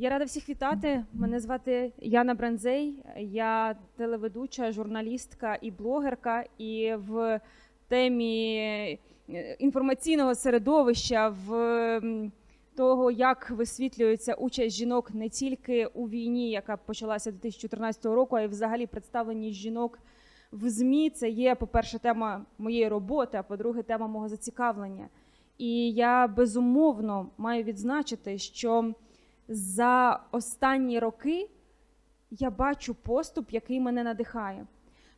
Я рада всіх вітати. Мене звати Яна Бранзей. Я телеведуча, журналістка і блогерка. І в темі е, інформаційного середовища, в того, як висвітлюється участь жінок не тільки у війні, яка почалася 2014 року, а й взагалі представленість жінок в ЗМІ. Це є, по-перше, тема моєї роботи, а по-друге, тема мого зацікавлення. І я безумовно маю відзначити, що за останні роки я бачу поступ, який мене надихає.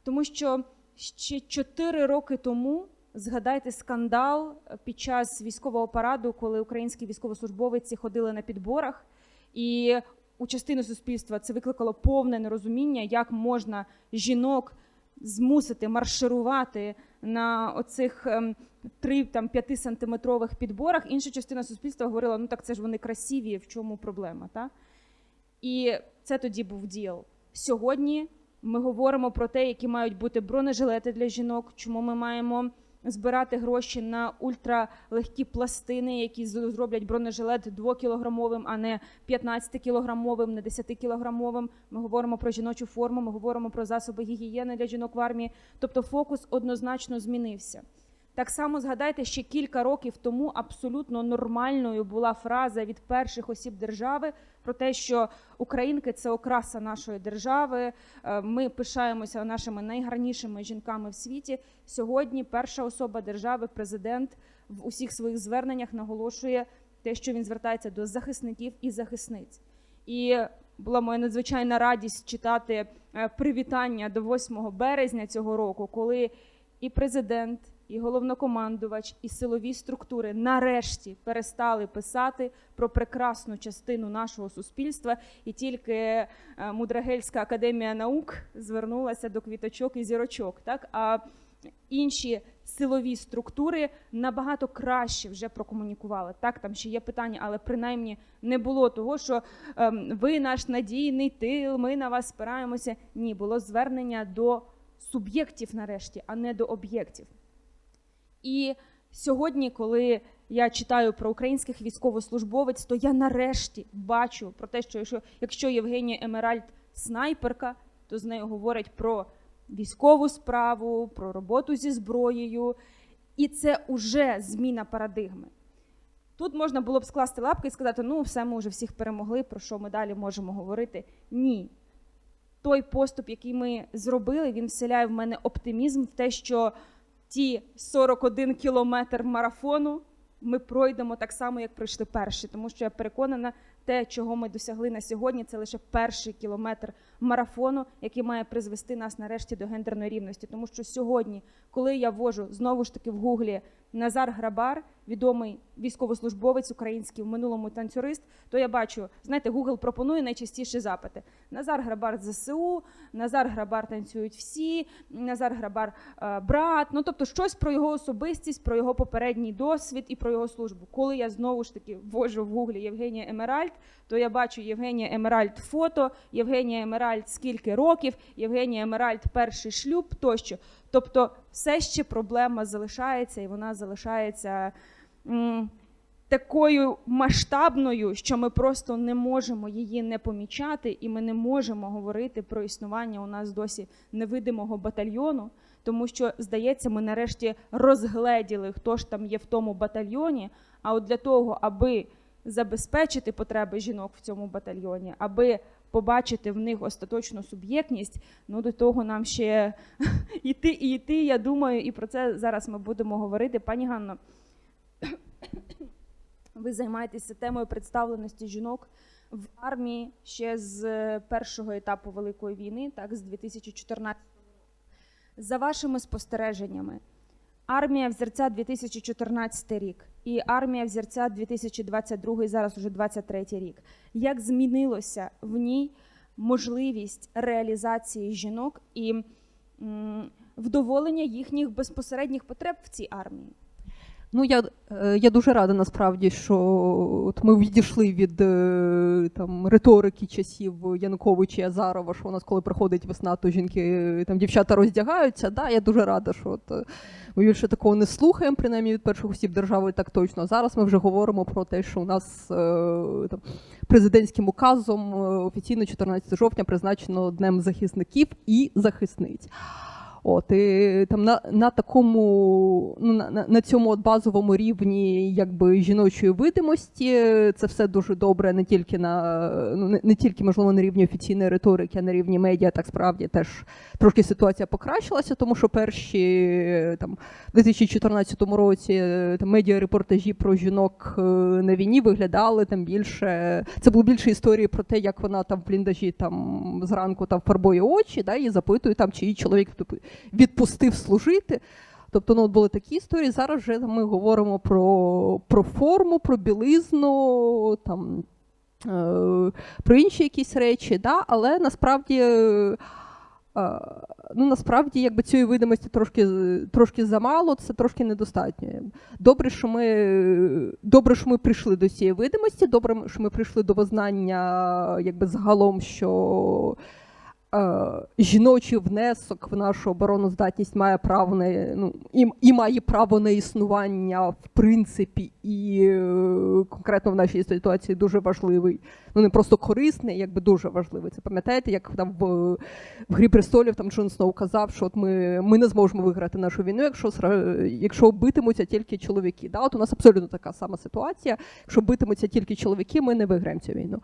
Тому що ще 4 роки тому згадайте скандал під час військового параду, коли українські військовослужбовиці ходили на підборах, і у частини суспільства це викликало повне нерозуміння, як можна жінок змусити марширувати на оцих ем, 3 там 5 сантиметрових підборах. Інша частина суспільства говорила: ну так це ж вони красиві, в чому проблема? Та? І це тоді був діл. Сьогодні ми говоримо про те, які мають бути бронежилети для жінок, чому ми маємо збирати гроші на ультралегкі пластини, які зроблять бронежилет 2-кілограмовим, а не 15-кілограмовим, не 10-кілограмовим. Ми говоримо про жіночу форму, ми говоримо про засоби гігієни для жінок в армії. Тобто фокус однозначно змінився. Так само згадайте, ще кілька років тому абсолютно нормальною була фраза від перших осіб держави про те, що українки це окраса нашої держави. е, Ми пишаємося нашими найгарнішими жінками в світі. Сьогодні перша особа держави, президент, в усіх своїх зверненнях наголошує те, що він звертається до захисників і захисниць. І була моя надзвичайна радість читати е, привітання до 8 березня цього року, коли і президент, і головнокомандувач, і силові структури нарешті перестали писати про прекрасну частину нашого суспільства, і тільки е, Мудрагельська академія наук звернулася до квіточок і зірочок. Так а інші силові структури набагато краще вже прокомунікували. Так, там ще є питання, але принаймні не було того, що ем, ви наш надійний тил, ми на вас спираємося. Ні, було звернення до суб'єктів нарешті, а не до об'єктів. І сьогодні, коли я читаю про українських військовослужбовець, то я нарешті бачу про те, що якщо, якщо Євгенія Емеральд снайперка, то з нею говорять про військову справу, про роботу зі зброєю. І це уже зміна парадигми. Тут можна було б скласти лапки і сказати: ну, все, ми вже всіх перемогли, про що ми далі можемо говорити. Ні. Той поступ, який ми зробили, він вселяє в мене оптимізм в те, що ті 41 кілометр марафону ми пройдемо так само, як пройшли перші. Тому що я переконана, те, чого ми досягли на сьогодні, це лише перший кілометр марафону, який має призвести нас нарешті до гендерної рівності. Тому що сьогодні, коли я ввожу знову ж таки в гуглі Назар Грабар, відомий військовослужбовець український в минулому танцюрист, то я бачу, знаєте, Google пропонує найчастіші запити: Назар Грабар ЗСУ, Назар Грабар танцюють всі, Назар Грабар е, брат. Ну тобто щось про його особистість, про його попередній досвід і про його службу. Коли я знову ж таки ввожу в гуглі Євгенія Емеральд, то я бачу Євгенія Емеральд фото, Євгенія Емеральд скільки років, Євгенія Емеральд перший шлюб тощо. Тобто, все ще проблема залишається, і вона залишається такою масштабною, що ми просто не можемо її не помічати, і ми не можемо говорити про існування у нас досі невидимого батальйону, тому що, здається, ми нарешті розгледіли, хто ж там є в тому батальйоні. А от для того, аби забезпечити потреби жінок в цьому батальйоні, аби побачити в них остаточну суб'єктність, ну до того нам ще йти і йти. Я думаю, і про це зараз ми будемо говорити. Пані Ганно, ви займаєтеся темою представленості жінок в армії ще з першого етапу Великої війни, так, з 2014 року. За вашими спостереженнями, армія взірця 2014 рік і армія взірця 2022, зараз уже 23 рік. Як змінилося в ній можливість реалізації жінок і вдоволення їхніх безпосередніх потреб в цій армії? Ну, я, е, я дуже рада насправді, що от ми відійшли від е, там, риторики часів Януковича і Азарова, що у нас, коли приходить весна, то жінки, е, там, дівчата роздягаються. Да, я дуже рада, що от, ми більше такого не слухаємо, принаймні від перших осіб держави так точно. Зараз ми вже говоримо про те, що у нас там, президентським указом офіційно 14 жовтня призначено Днем захисників і захисниць. От і там на, на такому, ну на, на- цьому от базовому рівні якби жіночої видимості це все дуже добре, не тільки на ну не, не тільки можливо на рівні офіційної риторики, а на рівні медіа, так справді теж трошки ситуація покращилася, тому що перші там в 2014 році там медіа-репортажі про жінок е, на війні виглядали там більше. Це було більше історії про те, як вона там в бліндажі там зранку там фарбує очі, да, і запитує там, чи чоловік типу, відпустив служити. Тобто, ну були такі історії. Зараз вже ми говоримо про, про форму, про білизну, там, е, про інші якісь речі, да? але насправді. е, е, Ну, насправді, якби цієї видимості трошки, трошки замало, це трошки недостатньо. Добре, що ми добре, що ми прийшли до цієї видимості. Добре, що ми прийшли до визнання, якби загалом, що жіночий внесок в нашу обороноздатність має право на ну і, і має право на існування в принципі, і е, конкретно в нашій ситуації дуже важливий. Ну не просто корисний, якби дуже важливий. Це пам'ятаєте, як там в, в Грі престолів там Джон Сноу казав, що от ми, ми не зможемо виграти нашу війну, якщо якщо битимуться тільки чоловіки. Да, от у нас абсолютно така сама ситуація. Якщо битимуться тільки чоловіки, ми не виграємо цю війну.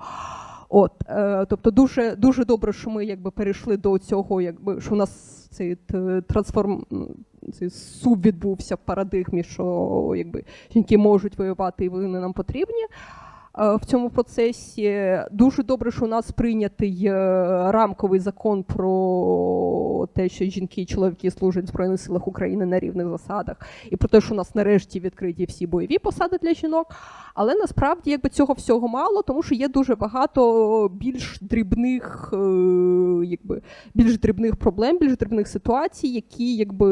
От, е, тобто, дуже дуже добре, що ми якби перейшли до цього, якби що у нас цей т- трансформ ну, цей суб відбувся в парадигмі, що якби жінки можуть воювати і вони нам потрібні. Е, В цьому процесі дуже добре, що у нас прийнятий е, рамковий закон про те, що жінки і чоловіки служать в Збройних силах України на рівних засадах, і про те, що у нас нарешті відкриті всі бойові посади для жінок. Але насправді якби цього всього мало, тому що є дуже багато більш дрібних, е, якби більш дрібних проблем, більш дрібних ситуацій, які якби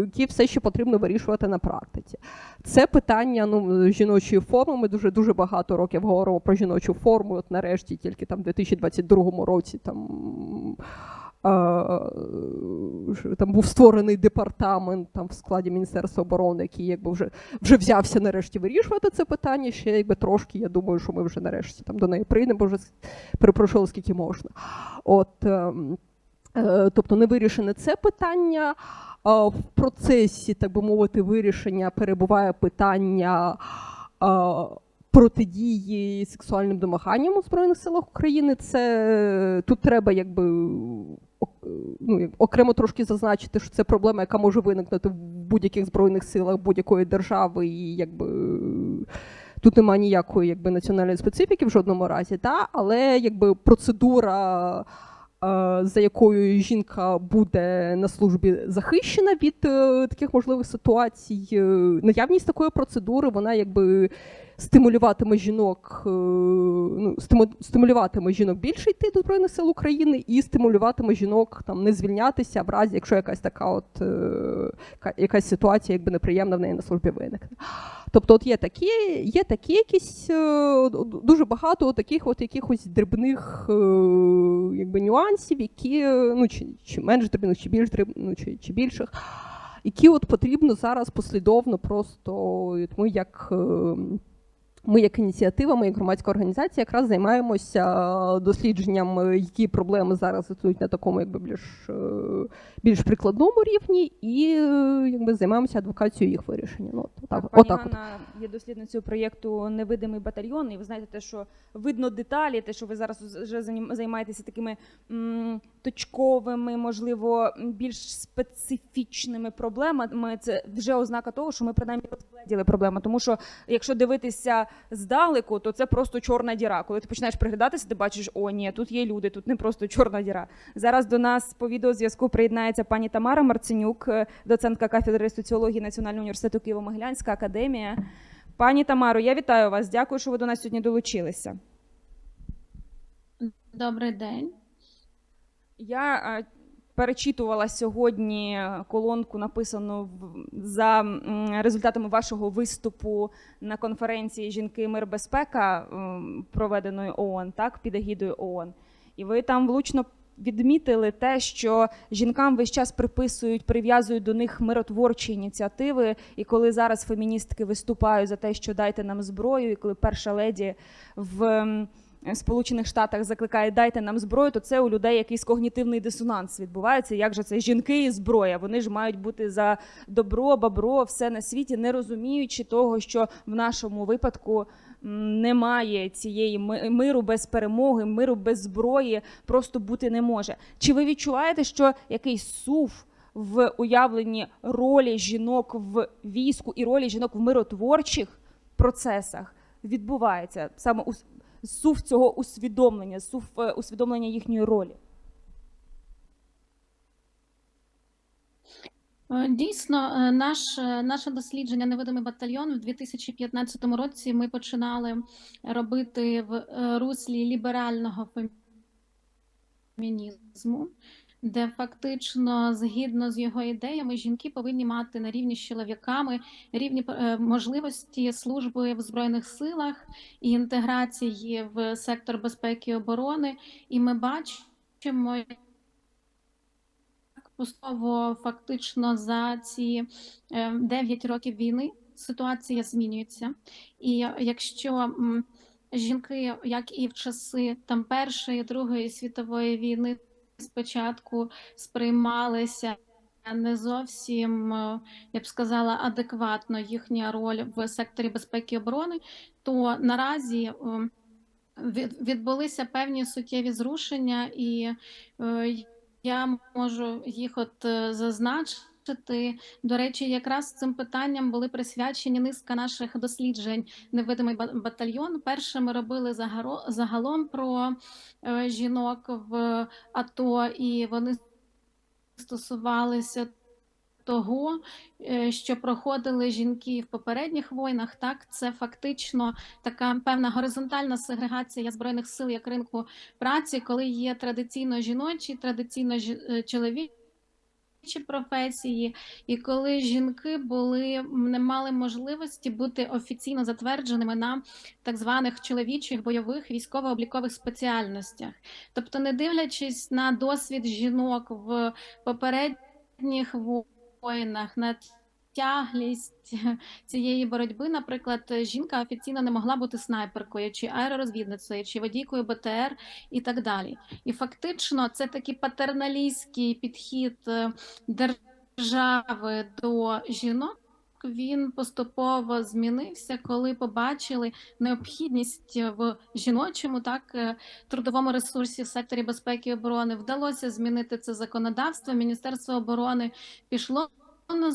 які все ще потрібно вирішувати на практиці. Це питання ну жіночої форми. Ми дуже дуже багато років говоримо про жіночу форму. От нарешті, тільки там в 2022 році там. Там був створений департамент там в складі Міністерства оборони, який якби вже вже взявся нарешті вирішувати це питання. Ще якби трошки. Я думаю, що ми вже нарешті там до неї прийдемо, вже перепрошую, скільки можна. От ем, е, тобто не вирішене це питання. В процесі, так би мовити, вирішення перебуває питання протидії сексуальним домаганням у Збройних силах України. Це тут треба якби ну, окремо трошки зазначити, що це проблема, яка може виникнути в будь-яких збройних силах будь-якої держави, і якби. Тут немає ніякої якби національної специфіки в жодному разі, та але якби процедура, е, за якою жінка буде на службі захищена від е, таких можливих ситуацій, е, наявність такої процедури, вона якби стимулюватиме жінок, е, ну, стиму- стимулюватиме жінок більше йти до Збройних сил України і стимулюватиме жінок там не звільнятися в разі, якщо якась така от е, якась ситуація, якби неприємна в неї на службі виникне. Тобто, от є такі, є такі якісь е, дуже багато таких от якихось дрібних якби, нюансів, які ну, чи, чи менш дрібних, чи більш дрібних, ну, чи, чи більших, які от потрібно зараз послідовно просто ми як. Е, Ми, як ініціатива, ми як громадська організація, якраз займаємося дослідженням, е, які проблеми зараз існують на такому, якби більш, е, більш прикладному рівні, і е, якби займаємося адвокацією їх вирішення. Ну, так, Так, пані отак от. Є дослідницею проєкту Невидимий батальйон. І ви знаєте, те, що видно деталі, те, що ви зараз вже займаєтеся такими м, точковими, можливо, більш специфічними проблемами. Це вже ознака того, що ми принаймні розгледіли проблему. Тому що якщо дивитися здалеку, то це просто чорна діра. Коли ти починаєш приглядатися, ти бачиш, о, ні, тут є люди, тут не просто чорна діра. Зараз до нас по відеозв'язку приєднається пані Тамара Марценюк, е, доцентка кафедри соціології Національного університету Києво-Могилянська академія. Пані Тамаро, я вітаю вас. Дякую, що ви до нас сьогодні долучилися. Добрий день. Я е, перечитувала сьогодні колонку, написану за результатами вашого виступу на конференції Жінки, мир, безпека, проведеної ООН, так, під егідою ООН. І ви там влучно відмітили те, що жінкам весь час приписують, прив'язують до них миротворчі ініціативи. І коли зараз феміністки виступають за те, що дайте нам зброю, і коли перша леді в Сполучених Штатах закликає дайте нам зброю, то це у людей якийсь когнітивний дисонанс відбувається. Як же це жінки і зброя? Вони ж мають бути за добро, бабро, все на світі, не розуміючи того, що в нашому випадку немає цієї миру без перемоги, миру без зброї, просто бути не може. Чи ви відчуваєте, що якийсь сув в уявленні ролі жінок в війську і ролі жінок в миротворчих процесах відбувається саме у сув цього усвідомлення, сув е, усвідомлення їхньої ролі? Е, Дійсно, е, наш, наше дослідження Невидимий батальйон в 2015 році ми починали робити в руслі ліберального фемінізму, де фактично, згідно з його ідеями, жінки повинні мати на рівні з чоловіками рівні е, можливості служби в збройних силах і інтеграції в сектор безпеки і оборони. І ми бачимо, поступово фактично за ці е, 9 років війни ситуація змінюється. І якщо жінки, як і в часи там Першої, Другої світової війни, спочатку сприймалися не зовсім, е, я б сказала, адекватно їхня роль в секторі безпеки і оборони, то наразі е, відбулися певні суттєві зрушення і е, я можу їх от е, зазначити. До речі, якраз цим питанням були присвячені низка наших досліджень невидимий ба- батальйон. Перше ми робили загалом про е, жінок в АТО, і вони стосувалися того, е, що проходили жінки в попередніх війнах. Так, це фактично така певна горизонтальна сегрегація збройних сил як ринку праці, коли є традиційно жіночі, традиційно жі- е, професії, і коли жінки були не мали можливості бути офіційно затвердженими на так званих чоловічих бойових військово-облікових спеціальностях. Тобто, не дивлячись на досвід жінок в попередніх воїнах, на тяглість цієї боротьби, наприклад, жінка офіційно не могла бути снайперкою, чи аеророзвідницею, чи водійкою БТР і так далі. І фактично це такий патерналістський підхід е, держави до жінок. Він поступово змінився, коли побачили необхідність в жіночому так е, трудовому ресурсі в секторі безпеки і оборони. Вдалося змінити це законодавство. Міністерство оборони пішло на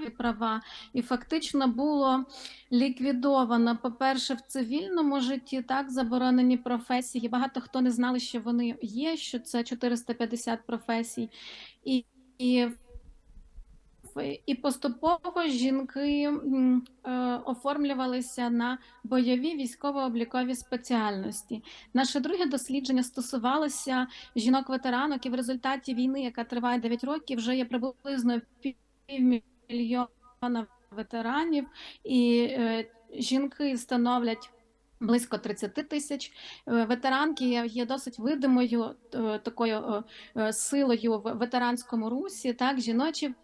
права, і фактично було ліквідовано, по-перше, в цивільному житті так заборонені професії. Багато хто не знали, що вони є, що це 450 професій, і, і, і поступово жінки е, оформлювалися на бойові військово-облікові спеціальності. Наше друге дослідження стосувалося жінок-ветеранок, і в результаті війни, яка триває 9 років, вже є приблизно півмільйона ветеранів, і е, жінки становлять. Близько 30 тисяч Е, ветеранки є- досить видимою е, такою силою в ветеранському русі. Так, жіночий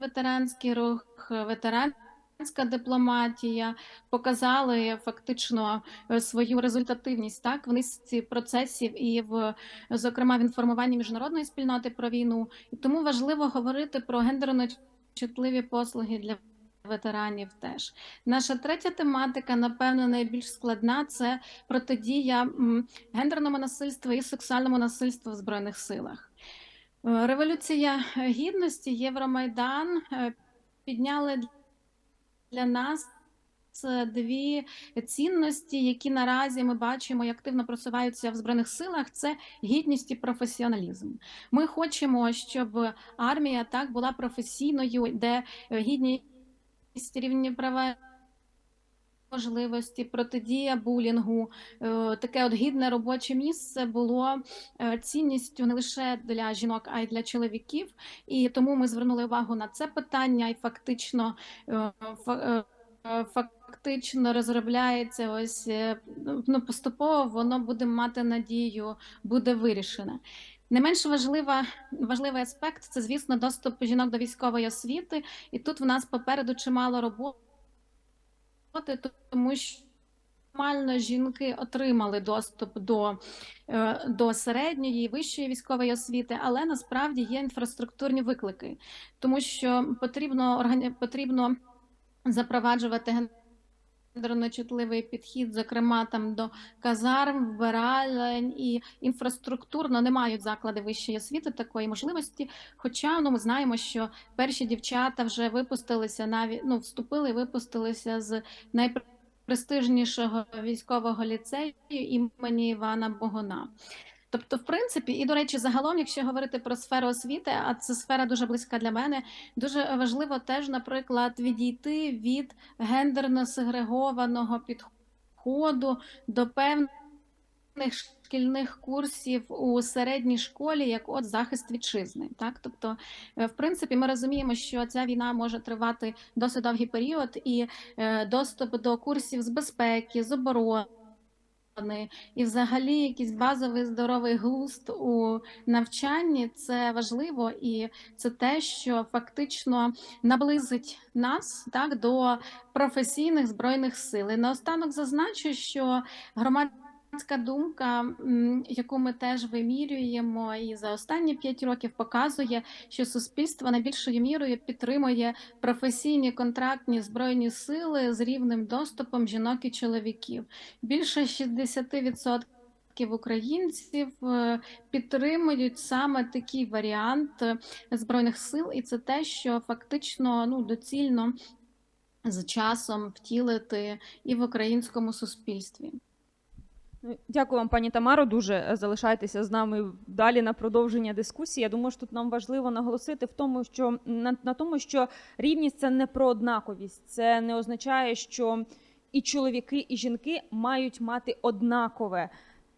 ветеранський рух, ветеранська дипломатія показали фактично свою результативність так в низці процесів і в зокрема в інформуванні міжнародної спільноти про війну. І тому важливо говорити про гендерно чутливі послуги для ветеранів. Теж наша третя тематика, напевно, найбільш складна це протидія гендерному насильству і сексуальному насильству в збройних силах. Е, Революція гідності, Євромайдан е, підняли для нас дві цінності, які наразі ми бачимо і активно просуваються в збройних силах. Це гідність і професіоналізм. Ми хочемо, щоб армія так була професійною, де е, гідність рівні права можливості, протидія булінгу, е, таке от гідне робоче місце було е, цінністю не лише для жінок, а й для чоловіків. І тому ми звернули увагу на це питання, і фактично фа- фактично розробляється ось е, ну, поступово воно буде мати надію, буде вирішене. Не менш важлива, важливий аспект це, звісно, доступ жінок до військової освіти. І тут в нас попереду чимало роботи, тому що формально жінки отримали доступ до, е, до середньої вищої військової освіти, але насправді є інфраструктурні виклики, тому що потрібно потрібно запроваджувати гендерно чутливий підхід, зокрема там до казарм, вбиралень і інфраструктурно не мають заклади вищої освіти такої можливості. Хоча ну, ми знаємо, що перші дівчата вже випустилися навіть ну, вступили і випустилися з найпрестижнішого військового ліцею імені Івана Богуна. Тобто, в принципі, і до речі, загалом, якщо говорити про сферу освіти, а це сфера дуже близька для мене, дуже важливо теж, наприклад, відійти від гендерно сегрегованого підходу до певних шкільних курсів у середній школі, як от захист вітчизни. Так, тобто, е, в принципі, ми розуміємо, що ця війна може тривати досить довгий період, і е, доступ до курсів з безпеки, з оборони. І, взагалі, якийсь базовий здоровий глузд у навчанні це важливо, і це те, що фактично наблизить нас так до професійних збройних сил. І наостанок зазначу, що громадська думка, яку ми теж вимірюємо, і за останні п'ять років показує, що суспільство найбільшою мірою підтримує професійні контрактні збройні сили з рівним доступом жінок і чоловіків. Більше 60% українців е, підтримують саме такий варіант е, збройних сил, і це те, що фактично ну доцільно з часом втілити і в українському суспільстві. Дякую вам, пані Тамаро. Дуже е, залишайтеся з нами далі на продовження дискусії. Я думаю, що тут нам важливо наголосити в тому, що на, на тому, що рівність це не про однаковість. Це не означає, що і чоловіки, і жінки мають мати однакове.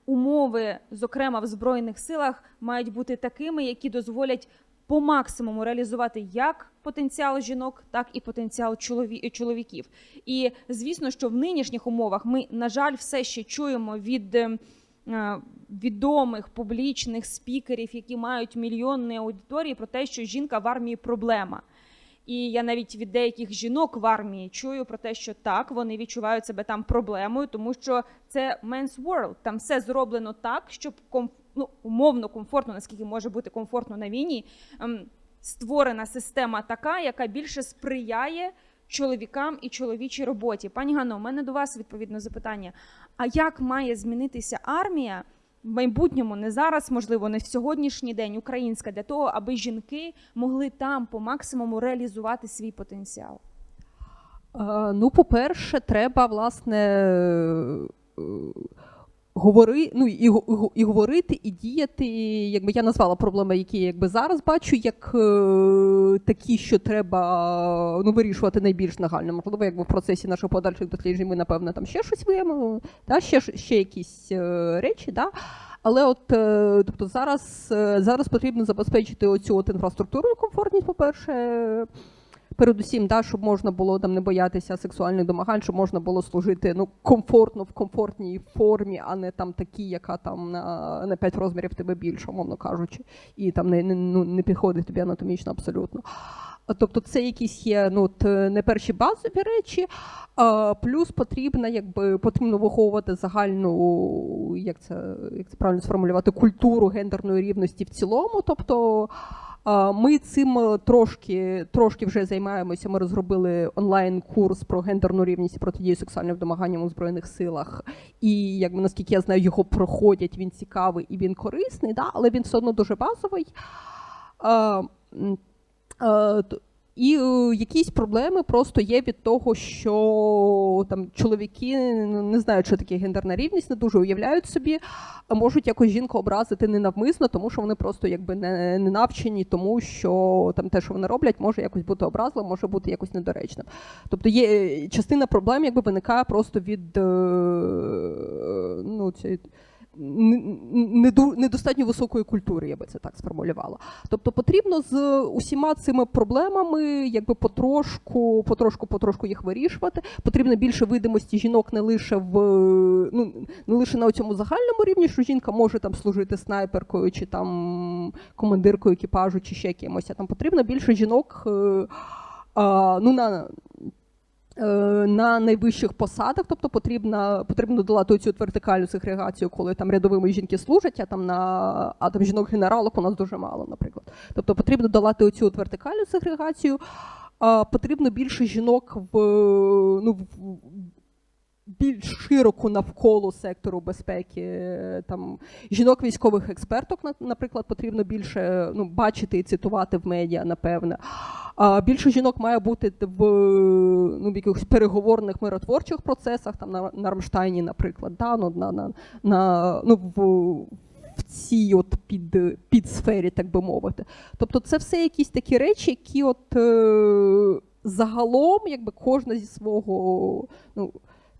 Умови, зокрема в збройних силах, мають бути такими, які дозволять по максимуму реалізувати як потенціал жінок, так і потенціал чоловіків. І звісно, що в нинішніх умовах ми, на жаль, все ще чуємо від е, відомих публічних спікерів, які мають мільйонні аудиторії, про те, що жінка в армії проблема. І я навіть від деяких жінок в армії чую про те, що так, вони відчувають себе там проблемою, тому що це men's world, там все зроблено так, щоб ну, умовно комфортно, наскільки може бути комфортно на війні, ем, створена система така, яка більше сприяє чоловікам і чоловічій роботі. Пані Ганно, у мене до вас відповідно запитання. А як має змінитися армія в майбутньому, не зараз, можливо, не в сьогоднішній день, українська, для того, аби жінки могли там по максимуму реалізувати свій потенціал? Е, Ну, по-перше, треба, власне, е, говори, ну, і, го- і говорити, і діяти. Якби я назвала проблеми, які я якби зараз бачу, як е, такі, що треба ну, вирішувати найбільш нагально. Можливо, якби в процесі наших подальших досліджень ми, напевно, там ще щось виявимо, та, ще, ще якісь е, речі. Да? Але от е, тобто зараз, е, зараз потрібно забезпечити оцю от інфраструктурну комфортність, по-перше. Передусім, да, щоб можна було там не боятися сексуальних домагань, щоб можна було служити ну комфортно в комфортній формі, а не там такі, яка там на, на 5 розмірів тебе більше, умовно кажучи, і там не, не, ну, не підходить тобі анатомічно абсолютно. Тобто це якісь є ну, е, не перші базові речі, а, плюс потрібно, якби потрібно виховувати загальну, як це, як це правильно сформулювати, культуру гендерної рівності в цілому. Тобто Ми цим е, трошки, трошки вже займаємося. Ми розробили онлайн-курс про гендерну рівність і протидію сексуальним домаганням у збройних силах. І якби наскільки я знаю, його проходять. Він цікавий і він корисний, да? але він все одно дуже базовий. І е, якісь проблеми просто є від того, що там чоловіки не знають, що таке гендерна рівність, не дуже уявляють собі, а можуть якось жінку образити ненавмисно, тому що вони просто якби не, не навчені, тому що там те, що вони роблять, може якось бути образливим, може бути якось недоречним. Тобто є е, частина проблем, якби виникає просто від е, ну, цієї недостатньо високої культури, я би це так сформулювала. Тобто потрібно з усіма цими проблемами якби потрошку, потрошку, потрошку їх вирішувати. Потрібно більше видимості жінок не лише в ну не лише на цьому загальному рівні, що жінка може там служити снайперкою чи там командиркою екіпажу, чи ще кимось. А там потрібно більше жінок. е, ну, на, на найвищих посадах, тобто потрібно, потрібно долати цю вертикальну сегрегацію, коли там рядовими жінки служать, а там на а там жінок генералок у нас дуже мало, наприклад. Тобто потрібно долати оцю вертикальну сегрегацію. А, потрібно більше жінок в ну в- більш широко навколо сектору безпеки. е, Там жінок військових експерток, наприклад, потрібно більше ну, бачити і цитувати в медіа, напевне. А більше жінок має бути в, ну, в якихось переговорних миротворчих процесах, там на, на Рамштайні, наприклад, да, ну, на, на, на, ну, в, в цій от під, підсфері, так би мовити. Тобто це все якісь такі речі, які от е, загалом, якби кожна зі свого. Ну,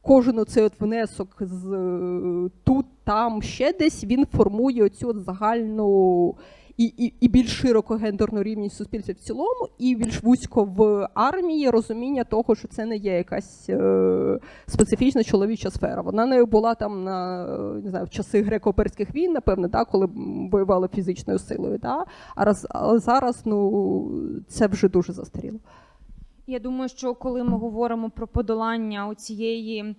Кожен оцей от внесок з е, тут, там, ще десь він формує оцю от загальну і, і, і більш широко гендерну рівність в суспільстві в цілому, і більш вузько в армії розуміння того, що це не є якась е, специфічна чоловіча сфера. Вона не була там на не знаю, в часи греко-перських війн, напевне, да, коли воювали фізичною силою. Да? А раз, але зараз ну, це вже дуже застаріло. Я думаю, що коли ми говоримо про подолання цієї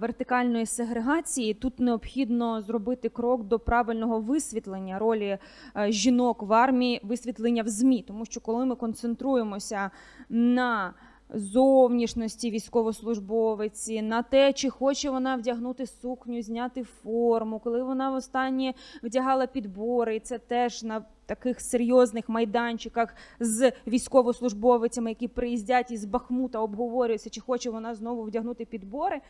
вертикальної сегрегації, тут необхідно зробити крок до правильного висвітлення ролі е, жінок в армії, висвітлення в ЗМІ, тому що коли ми концентруємося на зовнішності військовослужбовиці, на те, чи хоче вона вдягнути сукню, зняти форму, коли вона востаннє вдягала підбори, і це теж на таких серйозних майданчиках з військовослужбовицями, які приїздять із Бахмута, обговорюються, чи хоче вона знову вдягнути підбори.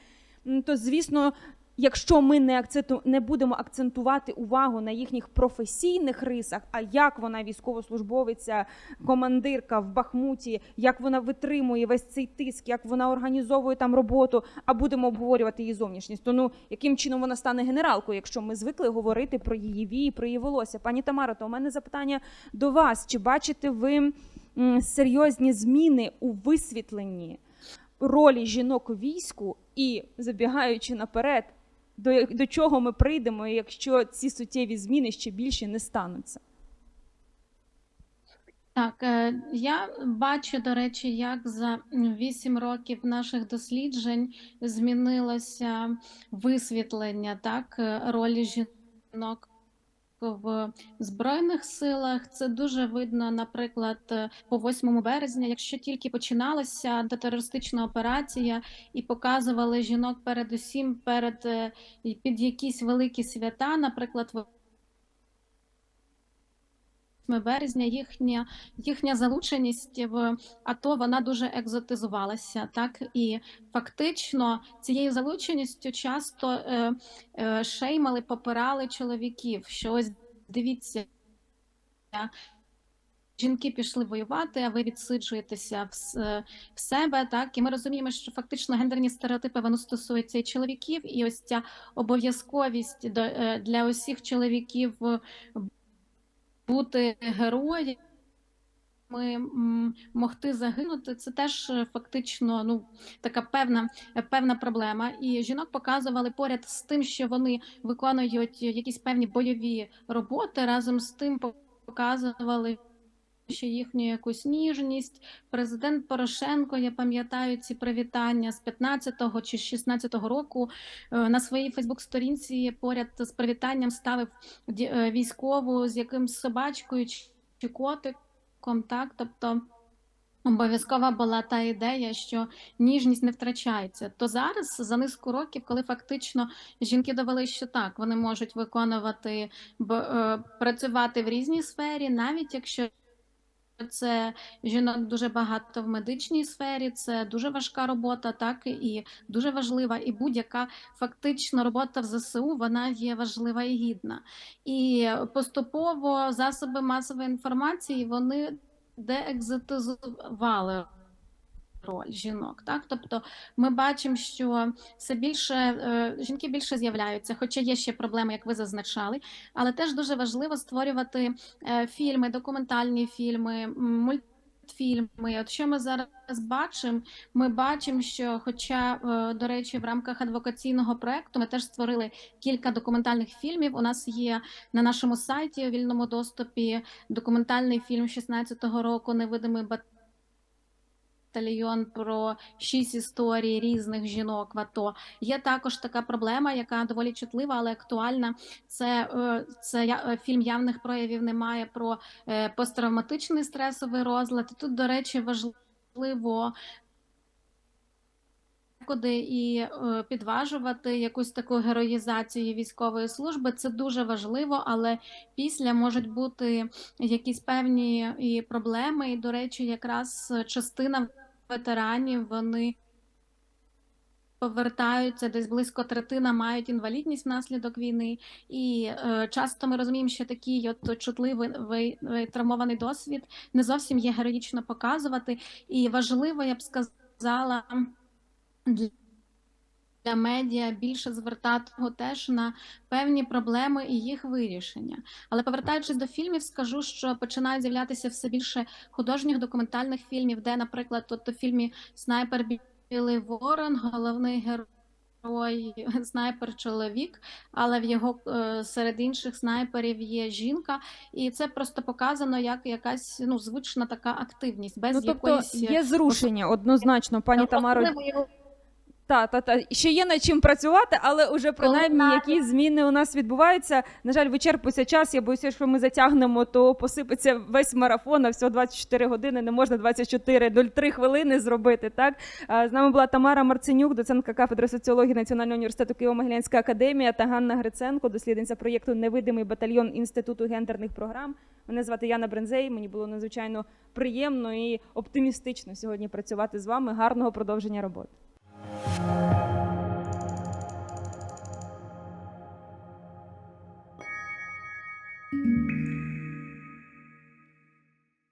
То звісно, якщо ми не акценту не будемо акцентувати увагу на їхніх професійних рисах, а як вона військовослужбовиця, командирка в Бахмуті, як вона витримує весь цей тиск, як вона організовує там роботу, а будемо обговорювати її зовнішність, то ну яким чином вона стане генералкою, якщо ми звикли говорити про її вії, про її волосся. Пані Тамара, то у мене запитання до вас: чи бачите ви серйозні зміни у висвітленні? ролі жінок у війську і забігаючи наперед, до, до чого ми прийдемо, якщо ці суттєві зміни ще більше не стануться. Так, е, я бачу, до речі, як за вісім років наших досліджень змінилося висвітлення так, ролі жінок в Збройних силах. Це дуже видно, наприклад, по 8 березня, якщо тільки починалася терористична операція і показували жінок передусім перед е, під якісь великі свята, наприклад, 8 березня їхня їхня залученість в АТО вона дуже екзотизувалася, так і фактично цією залученістю часто е, е, шеймали, попирали чоловіків. Що ось дивіться, жінки пішли воювати, а ви відсиджуєтеся в, в себе. Так і ми розуміємо, що фактично гендерні стереотипи вони стосуються і чоловіків, і ось ця обов'язковість до е, для усіх чоловіків е, бути героями, могти загинути, це теж е, фактично ну, така певна, е, певна проблема. І жінок показували поряд з тим, що вони виконують якісь певні бойові роботи, разом з тим показували. Ще їхню якусь ніжність. Президент Порошенко, я пам'ятаю ці привітання з 15-го чи 16-го року е, на своїй Фейсбук-сторінці поряд з привітанням ставив е, військову з якимсь собачкою чи- котиком. Так, тобто обов'язкова була та ідея, що ніжність не втрачається. То зараз за низку років, коли фактично жінки довели, що так, вони можуть виконувати б- е, працювати в різній сфері, навіть якщо це жінок дуже багато в медичній сфері, це дуже важка робота, так і дуже важлива. І будь-яка фактично робота в ЗСУ вона є важлива і гідна. І поступово засоби масової інформації вони деекзотизували роль жінок. Так, тобто ми бачимо, що все більше е, жінки більше з'являються, хоча є ще проблеми, як ви зазначали. Але теж дуже важливо створювати е, фільми, документальні фільми, м, мультфільми. От що ми зараз бачимо, ми бачимо, що, хоча, е, до речі, в рамках адвокаційного проекту ми теж створили кілька документальних фільмів. У нас є на нашому сайті у вільному доступі документальний фільм 16-го року Невидимий батальйон про шість історій різних жінок в АТО. Є також така проблема, яка доволі чутлива, але актуальна. Це, е, це е, фільм явних проявів немає про е, посттравматичний стресовий розлад. Тут, до речі, важливо. Куди і підважувати якусь таку героїзацію військової служби, це дуже важливо, але після можуть бути якісь певні і проблеми. І, до речі, якраз частина ветеранів вони повертаються десь близько третина мають інвалідність внаслідок війни, і е, часто ми розуміємо, що такий от чутливий ви- ви- травмований досвід не зовсім є героїчно показувати. І важливо, я б сказала, для для медіа більше звертати теж на певні проблеми і їх вирішення. Але повертаючись до фільмів, скажу, що починають з'являтися все більше художніх документальних фільмів, де, наприклад, от у фільмі Снайпер Білий Ворон, головний герой снайпер чоловік, але в його е, серед інших снайперів є жінка, і це просто показано як якась ну звична така активність, без Ну, тобто якоїсь є зрушення однозначно, пані Тамаро. Та, та, та. Ще є над чим працювати, але уже принаймні які зміни у нас відбуваються. На жаль, вичерпується час. Я боюся, що ми затягнемо, то посипеться весь марафон, а всього 24 години. Не можна 24-03 хвилини зробити. Так з нами була Тамара Марценюк, доцентка кафедри соціології Національного університету Києво-Могилянська академія та Ганна Гриценко, дослідниця проєкту Невидимий батальйон інституту гендерних програм. Мене звати Яна Брензей. Мені було надзвичайно приємно і оптимістично сьогодні працювати з вами. Гарного продовження роботи.